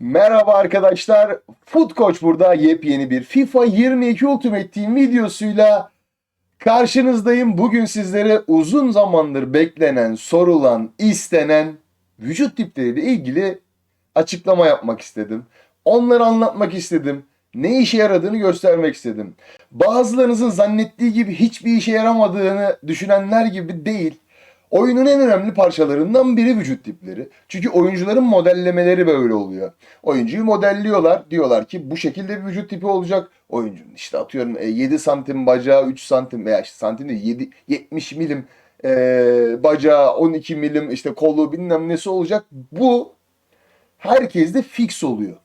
Merhaba arkadaşlar. Foot Coach burada yepyeni bir FIFA 22 Ultimate Team videosuyla karşınızdayım. Bugün sizlere uzun zamandır beklenen, sorulan, istenen vücut tipleriyle ilgili açıklama yapmak istedim. Onları anlatmak istedim. Ne işe yaradığını göstermek istedim. Bazılarınızın zannettiği gibi hiçbir işe yaramadığını düşünenler gibi değil. Oyunun en önemli parçalarından biri vücut tipleri. Çünkü oyuncuların modellemeleri böyle oluyor. Oyuncuyu modelliyorlar. Diyorlar ki bu şekilde bir vücut tipi olacak. Oyuncunun işte atıyorum e, 7 santim bacağı, 3 santim veya işte santim değil 7, 70 milim e, bacağı, 12 milim işte kolu bilmem nesi olacak. Bu herkeste fix oluyor.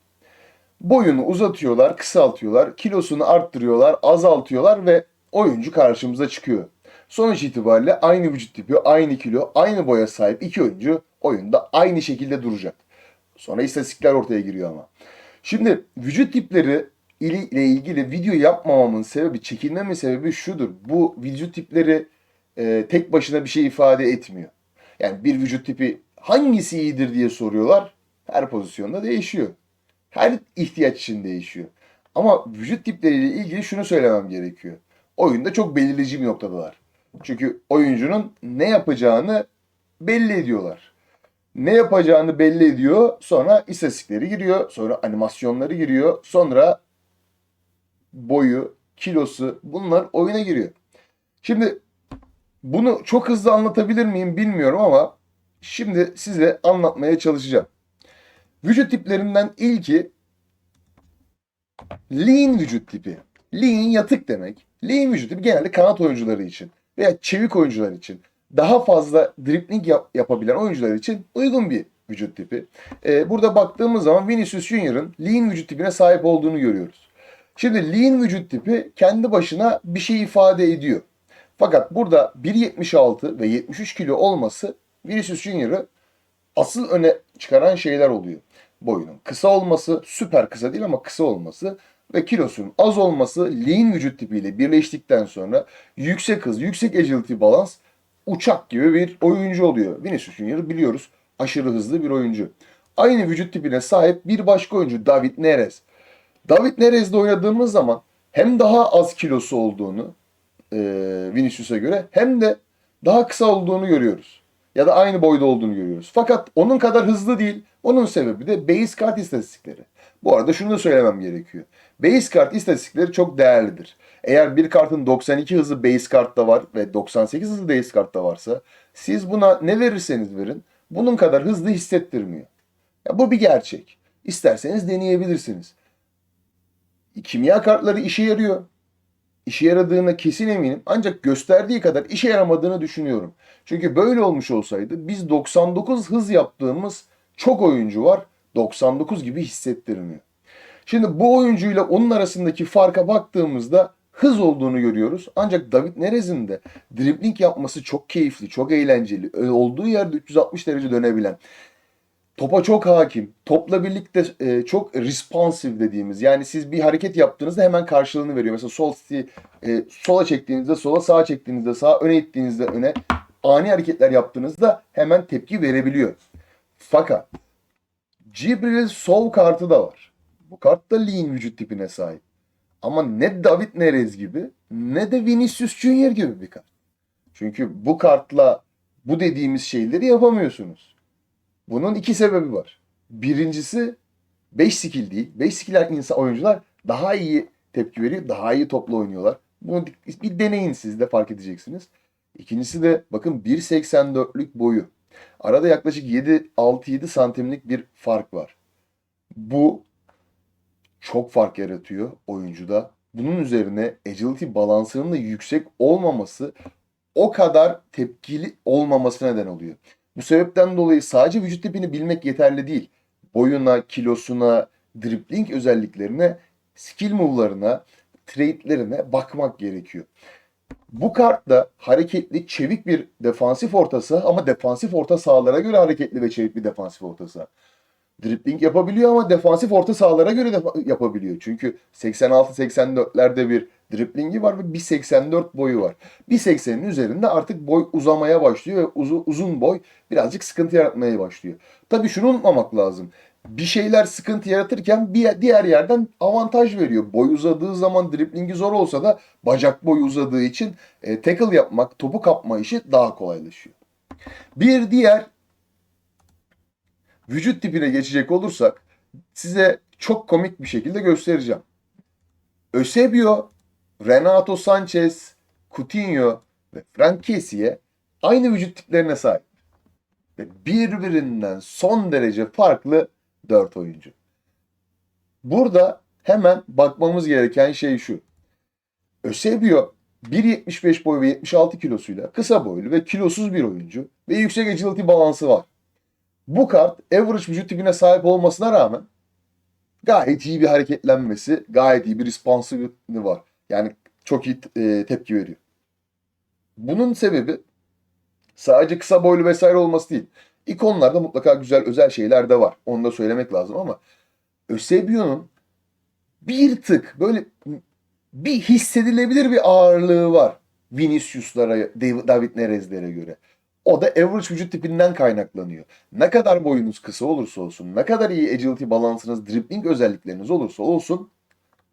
Boyunu uzatıyorlar, kısaltıyorlar, kilosunu arttırıyorlar, azaltıyorlar ve oyuncu karşımıza çıkıyor. Sonuç itibariyle aynı vücut tipi, aynı kilo, aynı boya sahip iki oyuncu oyunda aynı şekilde duracak. Sonra istatistikler ortaya giriyor ama. Şimdi vücut tipleri ile ilgili video yapmamamın sebebi, çekinmemin sebebi şudur. Bu vücut tipleri e, tek başına bir şey ifade etmiyor. Yani bir vücut tipi hangisi iyidir diye soruyorlar. Her pozisyonda değişiyor. Her ihtiyaç için değişiyor. Ama vücut tipleriyle ilgili şunu söylemem gerekiyor. Oyunda çok belirleyici bir noktadalar. Çünkü oyuncunun ne yapacağını belli ediyorlar. Ne yapacağını belli ediyor. Sonra istatistikleri giriyor. Sonra animasyonları giriyor. Sonra boyu, kilosu bunlar oyuna giriyor. Şimdi bunu çok hızlı anlatabilir miyim bilmiyorum ama şimdi size anlatmaya çalışacağım. Vücut tiplerinden ilki lean vücut tipi. Lean yatık demek. Lean vücut tipi genelde kanat oyuncuları için veya çevik oyuncular için daha fazla dribbling yap- yapabilen oyuncular için uygun bir vücut tipi. Ee, burada baktığımız zaman Vinicius Junior'ın lean vücut tipine sahip olduğunu görüyoruz. Şimdi lean vücut tipi kendi başına bir şey ifade ediyor. Fakat burada 1.76 ve 73 kilo olması Vinicius Junior'ı asıl öne çıkaran şeyler oluyor. Boyunun kısa olması, süper kısa değil ama kısa olması ve kilosunun az olması lean vücut tipiyle birleştikten sonra yüksek hız, yüksek agility balans uçak gibi bir oyuncu oluyor. Vinicius Junior biliyoruz aşırı hızlı bir oyuncu. Aynı vücut tipine sahip bir başka oyuncu David Neres. David Neres'le oynadığımız zaman hem daha az kilosu olduğunu e, Vinicius'a göre hem de daha kısa olduğunu görüyoruz. Ya da aynı boyda olduğunu görüyoruz. Fakat onun kadar hızlı değil. Onun sebebi de base kart istatistikleri. Bu arada şunu da söylemem gerekiyor. Base kart istatistikleri çok değerlidir. Eğer bir kartın 92 hızı base kartta var ve 98 hızı base kartta varsa siz buna ne verirseniz verin bunun kadar hızlı hissettirmiyor. Ya bu bir gerçek. İsterseniz deneyebilirsiniz. Kimya kartları işe yarıyor. İşe yaradığına kesin eminim. Ancak gösterdiği kadar işe yaramadığını düşünüyorum. Çünkü böyle olmuş olsaydı biz 99 hız yaptığımız çok oyuncu var. 99 gibi hissettirmiyor. Şimdi bu oyuncuyla onun arasındaki farka baktığımızda hız olduğunu görüyoruz. Ancak David Neres'in de dribbling yapması çok keyifli, çok eğlenceli. Olduğu yerde 360 derece dönebilen. Topa çok hakim. Topla birlikte e, çok responsive dediğimiz. Yani siz bir hareket yaptığınızda hemen karşılığını veriyor. Mesela sol e, sola çektiğinizde sola, sağa çektiğinizde sağa, öne ittiğinizde öne ani hareketler yaptığınızda hemen tepki verebiliyor. Fakat Cibril Sol kartı da var. Bu kart da lean vücut tipine sahip. Ama ne David Neres gibi ne de Vinicius Junior gibi bir kart. Çünkü bu kartla bu dediğimiz şeyleri yapamıyorsunuz. Bunun iki sebebi var. Birincisi 5 skill değil. 5 skiller insan oyuncular daha iyi tepki veriyor, daha iyi topla oynuyorlar. Bunu bir deneyin siz de fark edeceksiniz. İkincisi de bakın 1.84'lük boyu. Arada yaklaşık 7 6-7 santimlik bir fark var. Bu çok fark yaratıyor oyuncuda. Bunun üzerine agility balansının da yüksek olmaması o kadar tepkili olmaması neden oluyor. Bu sebepten dolayı sadece vücut tipini bilmek yeterli değil. Boyuna, kilosuna, dribbling özelliklerine, skill move'larına, trade'lerine bakmak gerekiyor. Bu kartta hareketli, çevik bir defansif orta saha ama defansif orta sahalara göre hareketli ve çevik bir defansif orta saha. Dribling yapabiliyor ama defansif orta sahalara göre de yapabiliyor. Çünkü 86-84'lerde bir driblingi var ve 1.84 boyu var. 1.80'in üzerinde artık boy uzamaya başlıyor ve uzu- uzun boy birazcık sıkıntı yaratmaya başlıyor. Tabii şunu unutmamak lazım. Bir şeyler sıkıntı yaratırken bir diğer yerden avantaj veriyor. Boy uzadığı zaman driblingi zor olsa da bacak boyu uzadığı için e, tackle yapmak, topu kapma işi daha kolaylaşıyor. Bir diğer vücut tipine geçecek olursak size çok komik bir şekilde göstereceğim. Eusebio, Renato Sanchez, Coutinho ve Frank Kessie aynı vücut tiplerine sahip. Ve birbirinden son derece farklı 4 oyuncu. Burada hemen bakmamız gereken şey şu. Eusebio 1.75 boy ve 76 kilosuyla kısa boylu ve kilosuz bir oyuncu ve yüksek agility balansı var. Bu kart average vücut tipine sahip olmasına rağmen gayet iyi bir hareketlenmesi, gayet iyi bir responsive'i var. Yani çok iyi e, tepki veriyor. Bunun sebebi sadece kısa boylu vesaire olması değil. İkonlarda mutlaka güzel özel şeyler de var. Onu da söylemek lazım ama Eusebio'nun bir tık böyle bir hissedilebilir bir ağırlığı var. Vinicius'lara, Dav- David Nerez'lere göre. O da average vücut tipinden kaynaklanıyor. Ne kadar boyunuz kısa olursa olsun, ne kadar iyi agility balansınız, dribbling özellikleriniz olursa olsun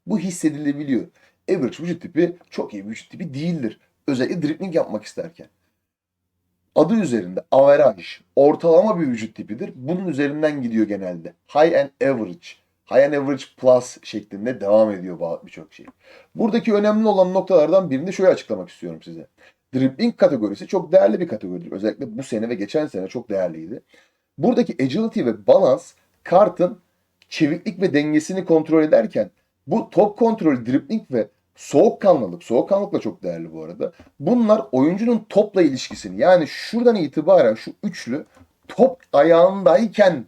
bu hissedilebiliyor. Average vücut tipi çok iyi vücut tipi değildir. Özellikle dribbling yapmak isterken. Adı üzerinde average, ortalama bir vücut tipidir. Bunun üzerinden gidiyor genelde. High and average, high and average plus şeklinde devam ediyor birçok şey. Buradaki önemli olan noktalardan birini şöyle açıklamak istiyorum size. Dribbling kategorisi çok değerli bir kategoridir. Özellikle bu sene ve geçen sene çok değerliydi. Buradaki agility ve balans kartın çeviklik ve dengesini kontrol ederken bu top kontrol, dribbling ve soğukkanlılık, soğukkanlılık da çok değerli bu arada. Bunlar oyuncunun topla ilişkisini yani şuradan itibaren şu üçlü top ayağındayken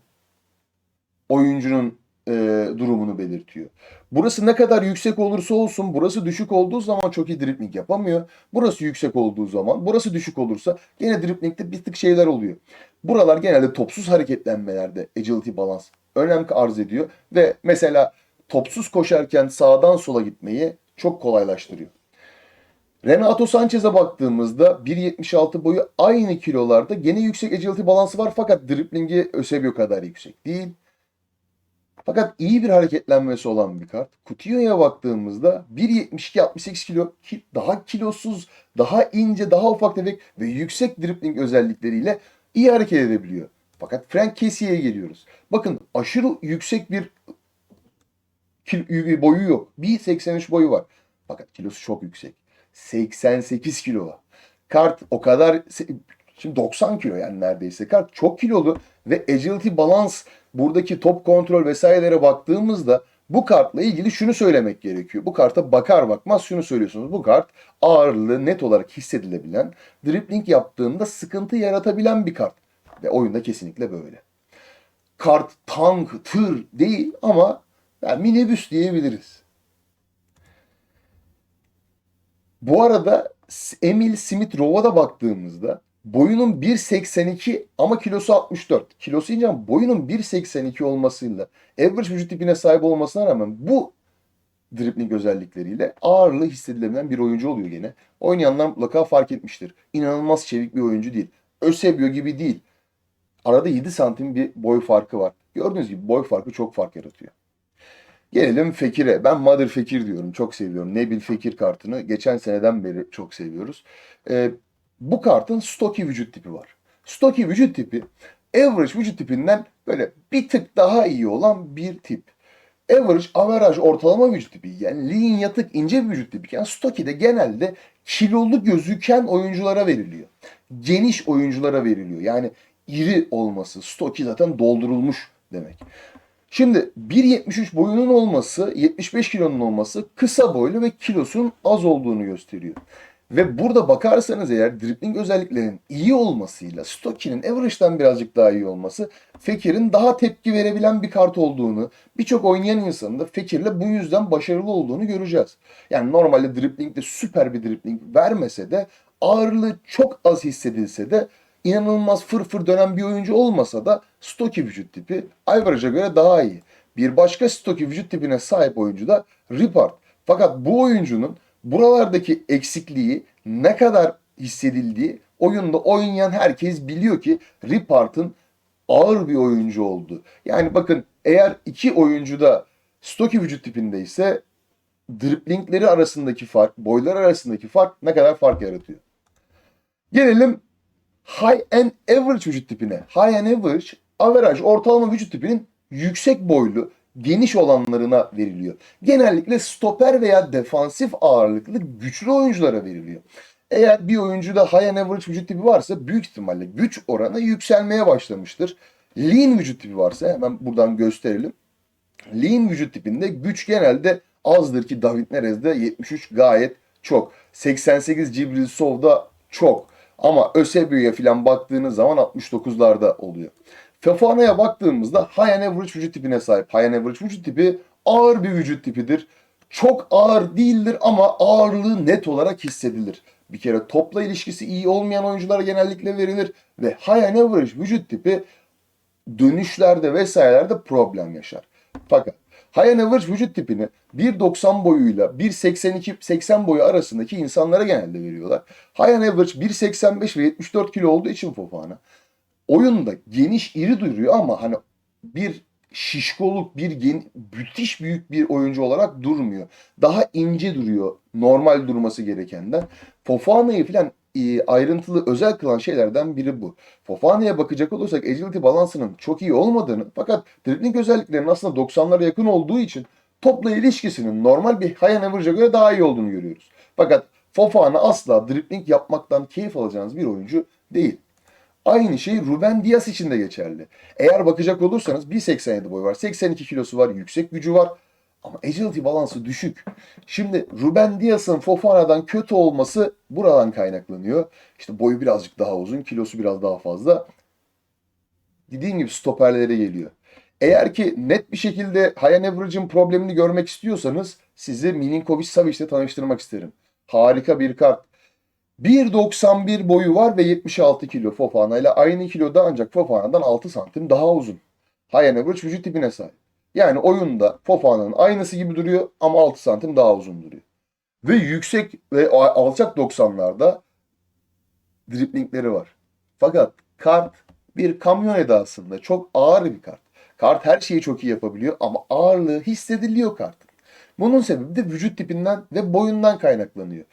oyuncunun e, durumunu belirtiyor. Burası ne kadar yüksek olursa olsun burası düşük olduğu zaman çok iyi dribbling yapamıyor. Burası yüksek olduğu zaman burası düşük olursa gene dribblingde bir tık şeyler oluyor. Buralar genelde topsuz hareketlenmelerde agility balans önem arz ediyor ve mesela topsuz koşarken sağdan sola gitmeyi çok kolaylaştırıyor. Renato Sanchez'e baktığımızda 1.76 boyu aynı kilolarda gene yüksek agility balansı var fakat driblingi Eusebio kadar yüksek değil. Fakat iyi bir hareketlenmesi olan bir kart. Coutinho'ya baktığımızda 1.72-68 kilo ki daha kilosuz, daha ince, daha ufak tefek ve yüksek dribbling özellikleriyle iyi hareket edebiliyor. Fakat Frank Kessie'ye geliyoruz. Bakın aşırı yüksek bir boyu yok. 1.83 boyu var. Fakat kilosu çok yüksek. 88 kilo var. Kart o kadar şimdi 90 kilo yani neredeyse kart çok kilolu ve agility balans buradaki top kontrol vesairelere baktığımızda bu kartla ilgili şunu söylemek gerekiyor. Bu karta bakar bakmaz şunu söylüyorsunuz. Bu kart ağırlığı net olarak hissedilebilen, dribbling yaptığında sıkıntı yaratabilen bir kart. Ve oyunda kesinlikle böyle. Kart tank, tır değil ama yani minibüs diyebiliriz. Bu arada Emil Smith Rowe'a da baktığımızda boyunun 1.82 ama kilosu 64. Kilosu ince ama boyunun 1.82 olmasıyla average vücut tipine sahip olmasına rağmen bu dribbling özellikleriyle ağırlığı hissedilebilen bir oyuncu oluyor gene. Oynayanlar mutlaka fark etmiştir. İnanılmaz çevik bir oyuncu değil. Eusebio gibi değil. Arada 7 santim bir boy farkı var. Gördüğünüz gibi boy farkı çok fark yaratıyor. Gelelim Fekir'e. Ben Mother Fekir diyorum. Çok seviyorum. Nebil Fekir kartını geçen seneden beri çok seviyoruz. Ee, bu kartın stocky vücut tipi var. Stocky vücut tipi average vücut tipinden böyle bir tık daha iyi olan bir tip. Average, average, ortalama vücut tipi yani lean yatık ince bir vücut tipi. Yani stocky de genelde kilolu gözüken oyunculara veriliyor. Geniş oyunculara veriliyor. Yani iri olması. Stocky zaten doldurulmuş demek. Şimdi 1.73 boyunun olması, 75 kilonun olması kısa boylu ve kilosunun az olduğunu gösteriyor. Ve burada bakarsanız eğer dribbling özelliklerinin iyi olmasıyla Stocky'nin average'dan birazcık daha iyi olması Fekir'in daha tepki verebilen bir kart olduğunu, birçok oynayan insanın da Fekir'le bu yüzden başarılı olduğunu göreceğiz. Yani normalde dribblingde süper bir dribbling vermese de ağırlığı çok az hissedilse de inanılmaz fırfır dönen bir oyuncu olmasa da stoki vücut tipi Alvarez'e göre daha iyi. Bir başka stoki vücut tipine sahip oyuncu da Ripard. Fakat bu oyuncunun buralardaki eksikliği ne kadar hissedildiği oyunda oynayan herkes biliyor ki Ripard'ın ağır bir oyuncu oldu. Yani bakın eğer iki oyuncu da stoki vücut tipindeyse driplingleri arasındaki fark, boylar arasındaki fark ne kadar fark yaratıyor. Gelelim high and average vücut tipine. High and average, average, ortalama vücut tipinin yüksek boylu, geniş olanlarına veriliyor. Genellikle stoper veya defansif ağırlıklı güçlü oyunculara veriliyor. Eğer bir oyuncuda high average vücut tipi varsa büyük ihtimalle güç oranı yükselmeye başlamıştır. Lean vücut tipi varsa hemen buradan gösterelim. Lean vücut tipinde güç genelde azdır ki David Nerez'de 73 gayet çok. 88 Cibril Sov'da çok. Ama Ösebio'ya falan baktığınız zaman 69'larda oluyor. Fafana'ya baktığımızda high average vücut tipine sahip. High average vücut tipi ağır bir vücut tipidir. Çok ağır değildir ama ağırlığı net olarak hissedilir. Bir kere topla ilişkisi iyi olmayan oyunculara genellikle verilir ve high average vücut tipi dönüşlerde vesairelerde problem yaşar. Fakat high average vücut tipini 1.90 boyuyla 1.82-80 boyu arasındaki insanlara genelde veriyorlar. High average 1.85 ve 74 kilo olduğu için Fofana oyunda geniş iri duruyor ama hani bir şişkoluk, bir gen, müthiş büyük bir oyuncu olarak durmuyor. Daha ince duruyor normal durması gerekenden. Fofana'yı falan e, ayrıntılı özel kılan şeylerden biri bu. Fofana'ya bakacak olursak agility balansının çok iyi olmadığını fakat dribbling özelliklerinin aslında 90'lara yakın olduğu için topla ilişkisinin normal bir high average'a göre daha iyi olduğunu görüyoruz. Fakat Fofana asla dribbling yapmaktan keyif alacağınız bir oyuncu değil. Aynı şey Ruben Diaz için de geçerli. Eğer bakacak olursanız 1.87 boyu var, 82 kilosu var, yüksek gücü var. Ama agility balansı düşük. Şimdi Ruben Diaz'ın Fofana'dan kötü olması buradan kaynaklanıyor. İşte boyu birazcık daha uzun, kilosu biraz daha fazla. Dediğim gibi stoperlere geliyor. Eğer ki net bir şekilde and average'ın problemini görmek istiyorsanız sizi Milinkovic Savic'le tanıştırmak isterim. Harika bir kart. 1.91 boyu var ve 76 kilo Fofana ile aynı kiloda ancak Fofana'dan 6 santim daha uzun. And average vücut tipine sahip. Yani oyunda Fofana'nın aynısı gibi duruyor ama 6 santim daha uzun duruyor. Ve yüksek ve alçak 90'larda driplingleri var. Fakat kart bir kamyon edasında çok ağır bir kart. Kart her şeyi çok iyi yapabiliyor ama ağırlığı hissediliyor kartın. Bunun sebebi de vücut tipinden ve boyundan kaynaklanıyor.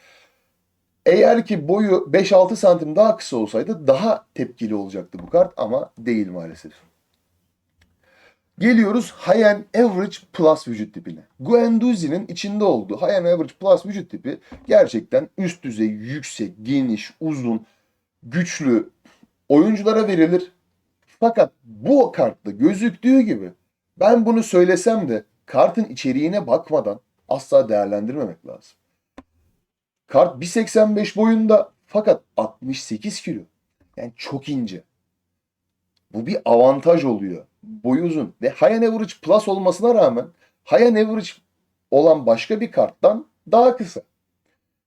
Eğer ki boyu 5-6 santim daha kısa olsaydı daha tepkili olacaktı bu kart ama değil maalesef. Geliyoruz High and Average Plus vücut tipine. Guendouzi'nin içinde olduğu High and Average Plus vücut tipi gerçekten üst düzey, yüksek, geniş, uzun, güçlü oyunculara verilir. Fakat bu kartta gözüktüğü gibi ben bunu söylesem de kartın içeriğine bakmadan asla değerlendirmemek lazım. Kart 1.85 boyunda fakat 68 kilo. Yani çok ince. Bu bir avantaj oluyor. Boyu uzun ve High Average Plus olmasına rağmen High Average olan başka bir karttan daha kısa.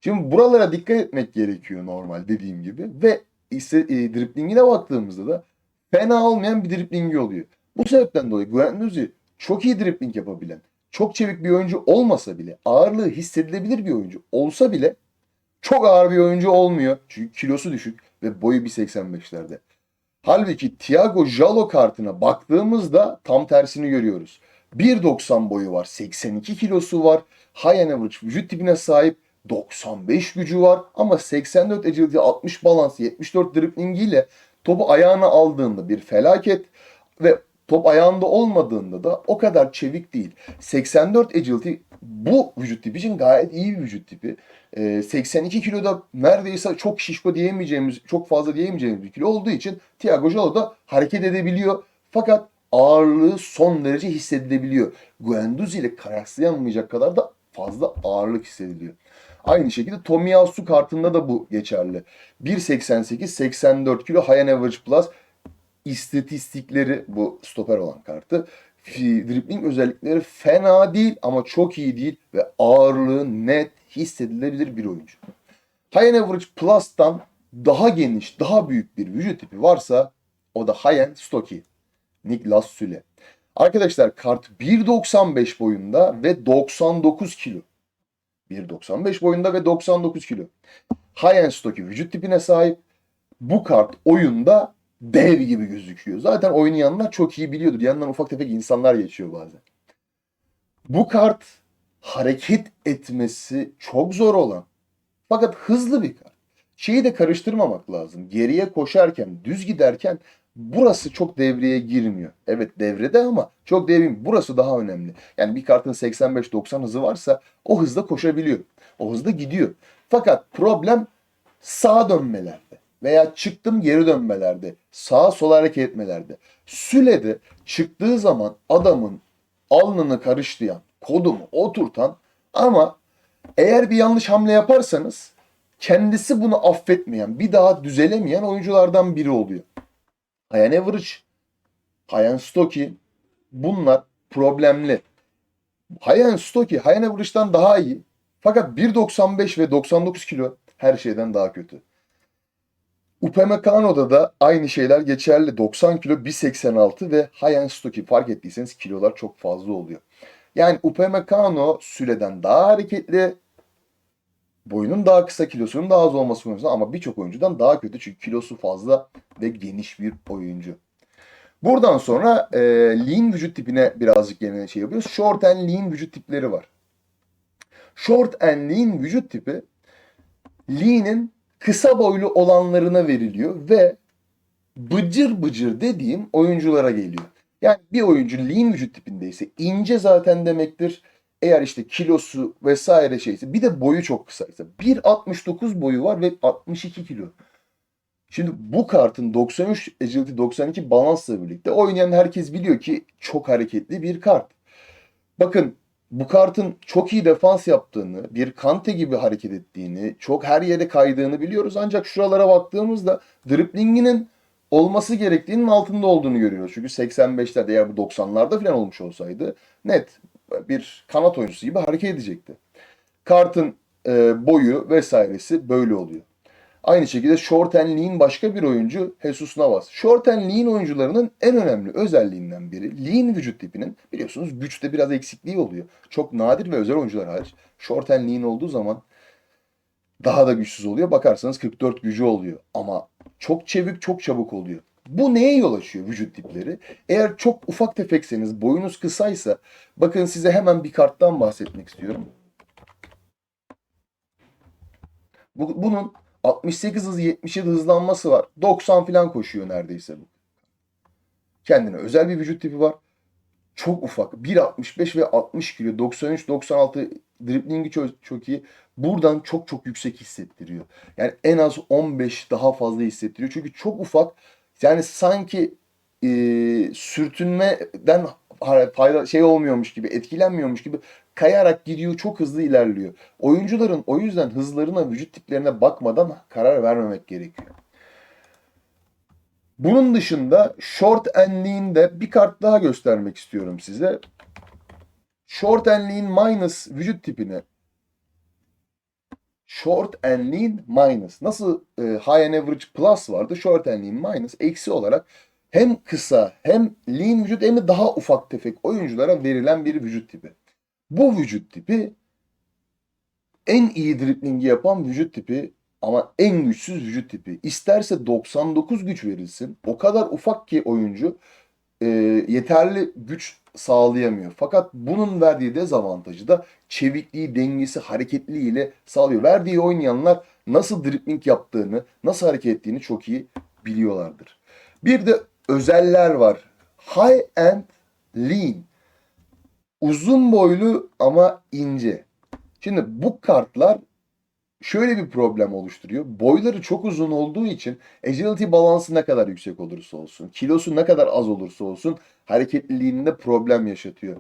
Şimdi buralara dikkat etmek gerekiyor normal dediğim gibi ve ise e, driplingine baktığımızda da fena olmayan bir driplingi oluyor. Bu sebepten dolayı Guendouzi çok iyi dripling yapabilen, çok çevik bir oyuncu olmasa bile, ağırlığı hissedilebilir bir oyuncu olsa bile çok ağır bir oyuncu olmuyor. Çünkü kilosu düşük ve boyu 1.85'lerde. Halbuki Thiago Jalo kartına baktığımızda tam tersini görüyoruz. 1.90 boyu var, 82 kilosu var, high average vücut tipine sahip, 95 gücü var ama 84 agility, 60 balans, 74 driblingiyle topu ayağına aldığında bir felaket ve top ayağında olmadığında da o kadar çevik değil. 84 agility bu vücut tipi için gayet iyi bir vücut tipi. Ee, 82 kiloda neredeyse çok şişko diyemeyeceğimiz, çok fazla diyemeyeceğimiz bir kilo olduğu için Thiago Jalo da hareket edebiliyor. Fakat ağırlığı son derece hissedilebiliyor. Guendouzi ile kıyaslayamayacak kadar da fazla ağırlık hissediliyor. Aynı şekilde Tomiyasu kartında da bu geçerli. 1.88-84 kilo High Average Plus istatistikleri bu stoper olan kartı. Dribbling özellikleri fena değil ama çok iyi değil ve ağırlığı net hissedilebilir bir oyuncu. High Average Plus'tan daha geniş, daha büyük bir vücut tipi varsa o da Hayen Stocky. Niklas Süle. Arkadaşlar kart 1.95 boyunda ve 99 kilo. 1.95 boyunda ve 99 kilo. Hayen Stocky vücut tipine sahip. Bu kart oyunda dev gibi gözüküyor. Zaten oynayanlar çok iyi biliyordur. Yanından ufak tefek insanlar geçiyor bazen. Bu kart hareket etmesi çok zor olan fakat hızlı bir kart. Şeyi de karıştırmamak lazım. Geriye koşarken, düz giderken burası çok devreye girmiyor. Evet devrede ama çok devreye Burası daha önemli. Yani bir kartın 85-90 hızı varsa o hızda koşabiliyor. O hızda gidiyor. Fakat problem sağa dönmelerde veya çıktım geri dönmelerde, sağa sola hareket etmelerde. Sülede çıktığı zaman adamın alnını karıştıran, kodumu oturtan ama eğer bir yanlış hamle yaparsanız kendisi bunu affetmeyen, bir daha düzelemeyen oyunculardan biri oluyor. Hayan Average, Hayan Stocky bunlar problemli. Hayan Stocky, Hayan Average'dan daha iyi. Fakat 1.95 ve 99 kilo her şeyden daha kötü. Upamecano'da da aynı şeyler geçerli. 90 kilo 1.86 ve Hayan Stocky fark ettiyseniz kilolar çok fazla oluyor. Yani Upamecano süleden daha hareketli, boyunun daha kısa, kilosunun daha az olması konusunda ama birçok oyuncudan daha kötü çünkü kilosu fazla ve geniş bir oyuncu. Buradan sonra e, lean vücut tipine birazcık yine şey yapıyoruz. Short and lean vücut tipleri var. Short and lean vücut tipi lean'in kısa boylu olanlarına veriliyor ve bıcır bıcır dediğim oyunculara geliyor. Yani bir oyuncu lean vücut tipindeyse ince zaten demektir. Eğer işte kilosu vesaire şeyse bir de boyu çok kısaysa 1.69 boyu var ve 62 kilo. Şimdi bu kartın 93 agility 92 balansla birlikte oynayan herkes biliyor ki çok hareketli bir kart. Bakın bu kartın çok iyi defans yaptığını, bir Kante gibi hareket ettiğini, çok her yere kaydığını biliyoruz. Ancak şuralara baktığımızda driplinginin olması gerektiğinin altında olduğunu görüyoruz. Çünkü 85'lerde eğer bu 90'larda falan olmuş olsaydı net bir kanat oyuncusu gibi hareket edecekti. Kartın e, boyu vesairesi böyle oluyor. Aynı şekilde short and lean başka bir oyuncu Jesus Navas. Short and lean oyuncularının en önemli özelliğinden biri lean vücut tipinin biliyorsunuz güçte biraz eksikliği oluyor. Çok nadir ve özel oyuncular hariç short and lean olduğu zaman daha da güçsüz oluyor. Bakarsanız 44 gücü oluyor ama çok çevik çok çabuk oluyor. Bu neye yol açıyor vücut tipleri? Eğer çok ufak tefekseniz, boyunuz kısaysa, bakın size hemen bir karttan bahsetmek istiyorum. Bu, bunun 68 hız 77 hızlanması var. 90 falan koşuyor neredeyse bu. Kendine özel bir vücut tipi var. Çok ufak. 1.65 ve 60 kilo. 93-96 driblingi çok, çok iyi. Buradan çok çok yüksek hissettiriyor. Yani en az 15 daha fazla hissettiriyor. Çünkü çok ufak. Yani sanki e, sürtünmeden fayda şey olmuyormuş gibi, etkilenmiyormuş gibi kayarak gidiyor, çok hızlı ilerliyor. Oyuncuların o yüzden hızlarına, vücut tiplerine bakmadan karar vermemek gerekiyor. Bunun dışında short and lean'de bir kart daha göstermek istiyorum size. Short and lean minus vücut tipine short and minus. Nasıl e, high and average plus vardı. Short and minus eksi olarak hem kısa hem lean vücut hem de daha ufak tefek oyunculara verilen bir vücut tipi. Bu vücut tipi en iyi driblingi yapan vücut tipi ama en güçsüz vücut tipi. İsterse 99 güç verilsin. O kadar ufak ki oyuncu e, yeterli güç sağlayamıyor. Fakat bunun verdiği dezavantajı da çevikliği, dengesi, hareketliliği ile sağlıyor. Verdiği oynayanlar nasıl dribling yaptığını, nasıl hareket ettiğini çok iyi biliyorlardır. Bir de özeller var. High and lean. Uzun boylu ama ince. Şimdi bu kartlar şöyle bir problem oluşturuyor. Boyları çok uzun olduğu için agility balansı ne kadar yüksek olursa olsun, kilosu ne kadar az olursa olsun hareketliliğinde problem yaşatıyor.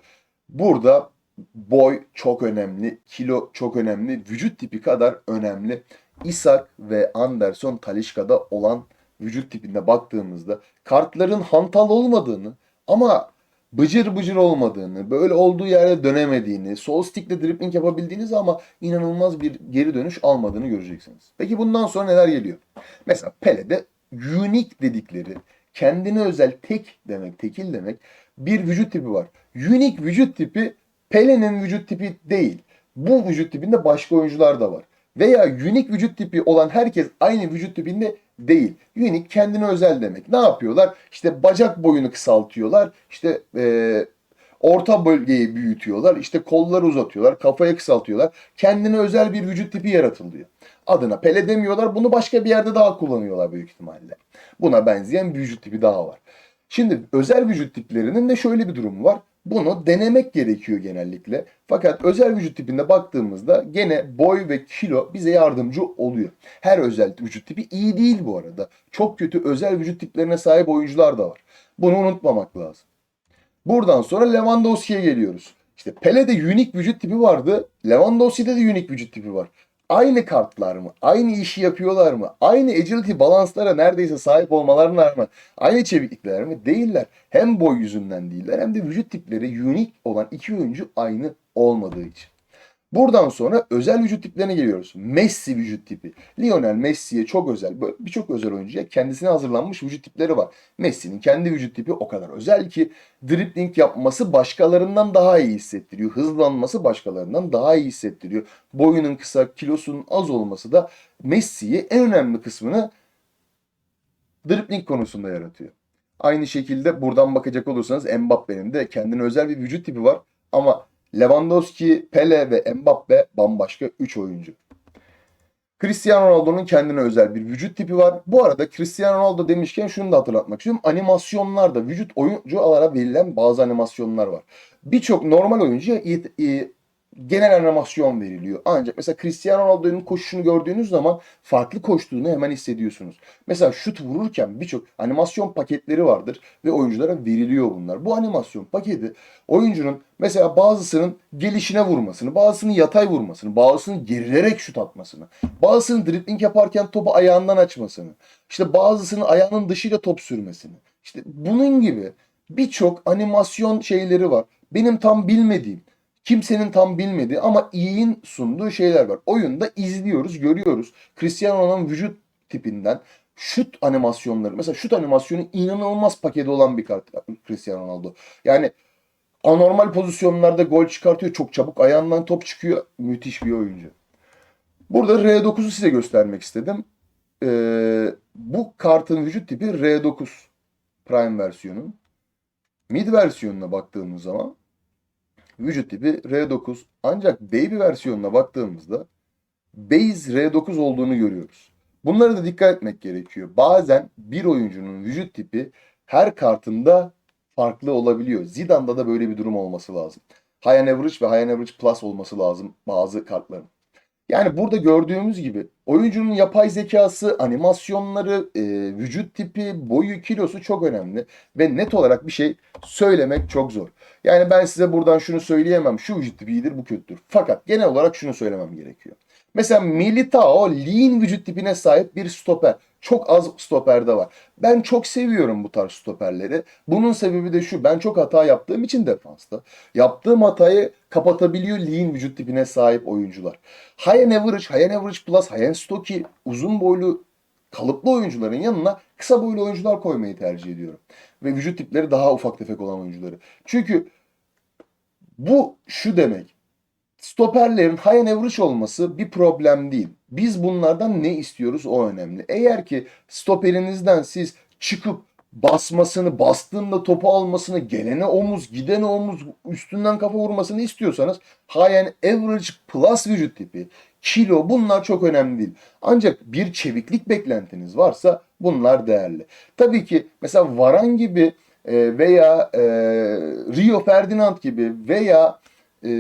Burada boy çok önemli, kilo çok önemli, vücut tipi kadar önemli. Isak ve Anderson Talişka'da olan vücut tipinde baktığımızda kartların hantal olmadığını ama bıcır bıcır olmadığını, böyle olduğu yerde dönemediğini, sol stickle dribbling yapabildiğiniz ama inanılmaz bir geri dönüş almadığını göreceksiniz. Peki bundan sonra neler geliyor? Mesela Pele'de unique dedikleri, kendine özel tek demek, tekil demek bir vücut tipi var. Unique vücut tipi Pele'nin vücut tipi değil. Bu vücut tipinde başka oyuncular da var. Veya unique vücut tipi olan herkes aynı vücut tipinde değil. Unique kendine özel demek. Ne yapıyorlar? İşte bacak boyunu kısaltıyorlar. İşte eee, orta bölgeyi büyütüyorlar. İşte kolları uzatıyorlar. Kafayı kısaltıyorlar. Kendine özel bir vücut tipi yaratılıyor. Adına Pele demiyorlar. Bunu başka bir yerde daha kullanıyorlar büyük ihtimalle. Buna benzeyen bir vücut tipi daha var. Şimdi özel vücut tiplerinin de şöyle bir durumu var. Bunu denemek gerekiyor genellikle. Fakat özel vücut tipinde baktığımızda gene boy ve kilo bize yardımcı oluyor. Her özel vücut tipi iyi değil bu arada. Çok kötü özel vücut tiplerine sahip oyuncular da var. Bunu unutmamak lazım. Buradan sonra Lewandowski'ye geliyoruz. İşte Pele'de unique vücut tipi vardı. Lewandowski'de de unique vücut tipi var. Aynı kartlar mı? Aynı işi yapıyorlar mı? Aynı agility balanslara neredeyse sahip olmalarına mı? Aynı çeviklikler mi? Değiller. Hem boy yüzünden değiller hem de vücut tipleri unique olan iki oyuncu aynı olmadığı için. Buradan sonra özel vücut tiplerine geliyoruz. Messi vücut tipi. Lionel Messi'ye çok özel, birçok özel oyuncuya kendisine hazırlanmış vücut tipleri var. Messi'nin kendi vücut tipi o kadar özel ki dribbling yapması başkalarından daha iyi hissettiriyor. Hızlanması başkalarından daha iyi hissettiriyor. Boyunun kısa, kilosunun az olması da Messi'yi en önemli kısmını dribbling konusunda yaratıyor. Aynı şekilde buradan bakacak olursanız Mbappe'nin de kendine özel bir vücut tipi var. Ama Lewandowski, Pele ve Mbappe bambaşka 3 oyuncu. Cristiano Ronaldo'nun kendine özel bir vücut tipi var. Bu arada Cristiano Ronaldo demişken şunu da hatırlatmak istiyorum. Animasyonlarda vücut oyunculara verilen bazı animasyonlar var. Birçok normal oyuncuya genel animasyon veriliyor. Ancak mesela Cristiano Ronaldo'nun koşuşunu gördüğünüz zaman farklı koştuğunu hemen hissediyorsunuz. Mesela şut vururken birçok animasyon paketleri vardır ve oyunculara veriliyor bunlar. Bu animasyon paketi oyuncunun mesela bazısının gelişine vurmasını, bazısının yatay vurmasını, bazısının gerilerek şut atmasını, bazısının dribbling yaparken topu ayağından açmasını, işte bazısının ayağının dışıyla top sürmesini. İşte bunun gibi birçok animasyon şeyleri var. Benim tam bilmediğim, kimsenin tam bilmediği ama iyiyin sunduğu şeyler var. Oyunda izliyoruz, görüyoruz. Cristiano Ronaldo'nun vücut tipinden şut animasyonları. Mesela şut animasyonu inanılmaz paketi olan bir kart Cristiano Ronaldo. Yani anormal pozisyonlarda gol çıkartıyor. Çok çabuk ayağından top çıkıyor. Müthiş bir oyuncu. Burada R9'u size göstermek istedim. Ee, bu kartın vücut tipi R9 Prime versiyonun. Mid versiyonuna baktığımız zaman vücut tipi R9. Ancak Baby versiyonuna baktığımızda Base R9 olduğunu görüyoruz. Bunlara da dikkat etmek gerekiyor. Bazen bir oyuncunun vücut tipi her kartında farklı olabiliyor. Zidane'da da böyle bir durum olması lazım. High Average ve High Average Plus olması lazım bazı kartların. Yani burada gördüğümüz gibi oyuncunun yapay zekası, animasyonları, e, vücut tipi, boyu, kilosu çok önemli. Ve net olarak bir şey söylemek çok zor. Yani ben size buradan şunu söyleyemem. Şu vücut tipi iyidir, bu kötüdür. Fakat genel olarak şunu söylemem gerekiyor. Mesela Militao lean vücut tipine sahip bir stoper. Çok az stoperde var. Ben çok seviyorum bu tarz stoperleri. Bunun sebebi de şu. Ben çok hata yaptığım için defansta. Yaptığım hatayı kapatabiliyor lean vücut tipine sahip oyuncular. High and average, high and average plus, high and stocky, uzun boylu kalıplı oyuncuların yanına kısa boylu oyuncular koymayı tercih ediyorum. Ve vücut tipleri daha ufak tefek olan oyuncuları. Çünkü bu şu demek. Stoperlerin high and average olması bir problem değil. Biz bunlardan ne istiyoruz o önemli. Eğer ki stoperinizden siz çıkıp basmasını, bastığında topu almasını, gelene omuz, gidene omuz, üstünden kafa vurmasını istiyorsanız high and average plus vücut tipi, kilo bunlar çok önemli değil. Ancak bir çeviklik beklentiniz varsa bunlar değerli. Tabii ki mesela Varan gibi e, veya e, Rio Ferdinand gibi veya e,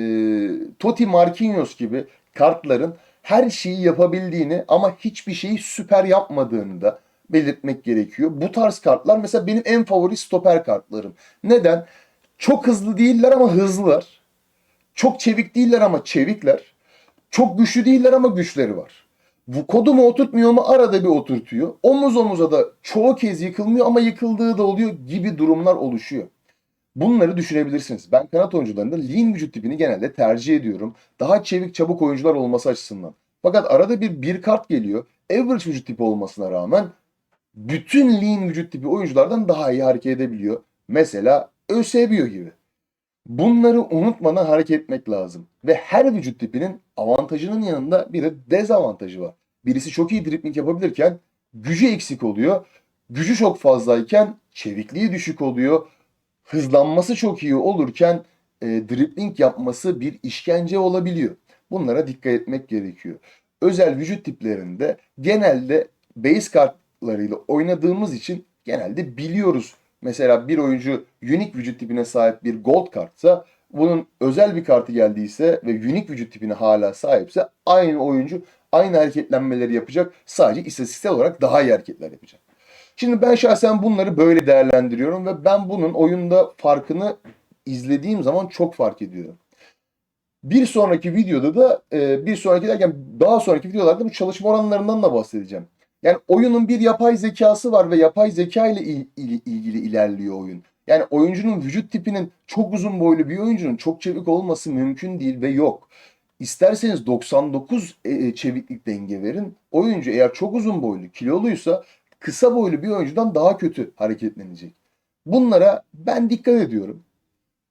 Totti Marquinhos gibi kartların her şeyi yapabildiğini ama hiçbir şeyi süper yapmadığını da belirtmek gerekiyor. Bu tarz kartlar mesela benim en favori stoper kartlarım. Neden? Çok hızlı değiller ama hızlılar. Çok çevik değiller ama çevikler. Çok güçlü değiller ama güçleri var. Bu kodu mu oturtmuyor mu arada bir oturtuyor. Omuz omuza da çoğu kez yıkılmıyor ama yıkıldığı da oluyor gibi durumlar oluşuyor. Bunları düşünebilirsiniz. Ben kanat oyuncularında lean vücut tipini genelde tercih ediyorum. Daha çevik çabuk oyuncular olması açısından. Fakat arada bir bir kart geliyor. Average vücut tipi olmasına rağmen bütün lean vücut tipi oyunculardan daha iyi hareket edebiliyor. Mesela Eusebio gibi. Bunları unutmadan hareket etmek lazım. Ve her vücut tipinin avantajının yanında bir de dezavantajı var. Birisi çok iyi dribling yapabilirken gücü eksik oluyor. Gücü çok fazlayken çevikliği düşük oluyor. Hızlanması çok iyi olurken e, dribling yapması bir işkence olabiliyor. Bunlara dikkat etmek gerekiyor. Özel vücut tiplerinde genelde base kartlarıyla oynadığımız için genelde biliyoruz. Mesela bir oyuncu unique vücut tipine sahip bir gold kartsa bunun özel bir kartı geldiyse ve unique vücut tipine hala sahipse aynı oyuncu aynı hareketlenmeleri yapacak. Sadece istatistiksel olarak daha iyi hareketler yapacak. Şimdi ben şahsen bunları böyle değerlendiriyorum ve ben bunun oyunda farkını izlediğim zaman çok fark ediyorum. Bir sonraki videoda da e, bir sonraki derken daha sonraki videolarda bu çalışma oranlarından da bahsedeceğim. Yani oyunun bir yapay zekası var ve yapay zeka ile il- il- ilgili ilerliyor oyun. Yani oyuncunun vücut tipinin çok uzun boylu bir oyuncunun çok çevik olması mümkün değil ve yok. İsterseniz 99 e, e, çeviklik denge verin. Oyuncu eğer çok uzun boylu, kiloluysa kısa boylu bir oyuncudan daha kötü hareketlenecek. Bunlara ben dikkat ediyorum.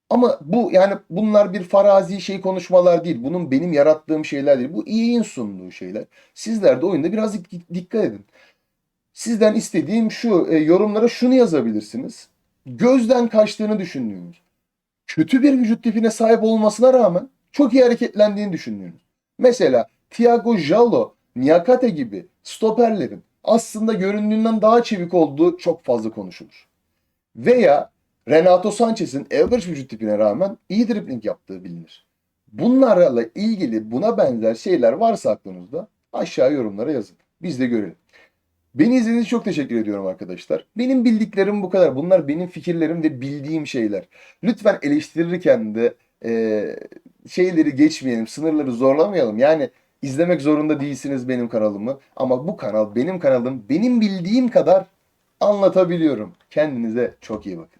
Ama bu yani bunlar bir farazi şey konuşmalar değil. Bunun benim yarattığım şeyler değil. Bu EA'in sunduğu şeyler. Sizler de oyunda biraz dik- dikkat edin. Sizden istediğim şu, e, yorumlara şunu yazabilirsiniz. Gözden kaçtığını düşündüğünüz, kötü bir vücut tipine sahip olmasına rağmen çok iyi hareketlendiğini düşündüğünüz. Mesela Thiago Jallo, Niakate gibi stoperlerin aslında göründüğünden daha çevik olduğu çok fazla konuşulur. Veya Renato Sanchez'in average vücut tipine rağmen iyi dribbling yaptığı bilinir. Bunlarla ilgili buna benzer şeyler varsa aklınızda aşağı yorumlara yazın. Biz de görelim. Beni izlediğiniz için çok teşekkür ediyorum arkadaşlar. Benim bildiklerim bu kadar. Bunlar benim fikirlerim ve bildiğim şeyler. Lütfen eleştirirken de e, şeyleri geçmeyelim, sınırları zorlamayalım. Yani izlemek zorunda değilsiniz benim kanalımı. Ama bu kanal benim kanalım. Benim bildiğim kadar anlatabiliyorum. Kendinize çok iyi bakın.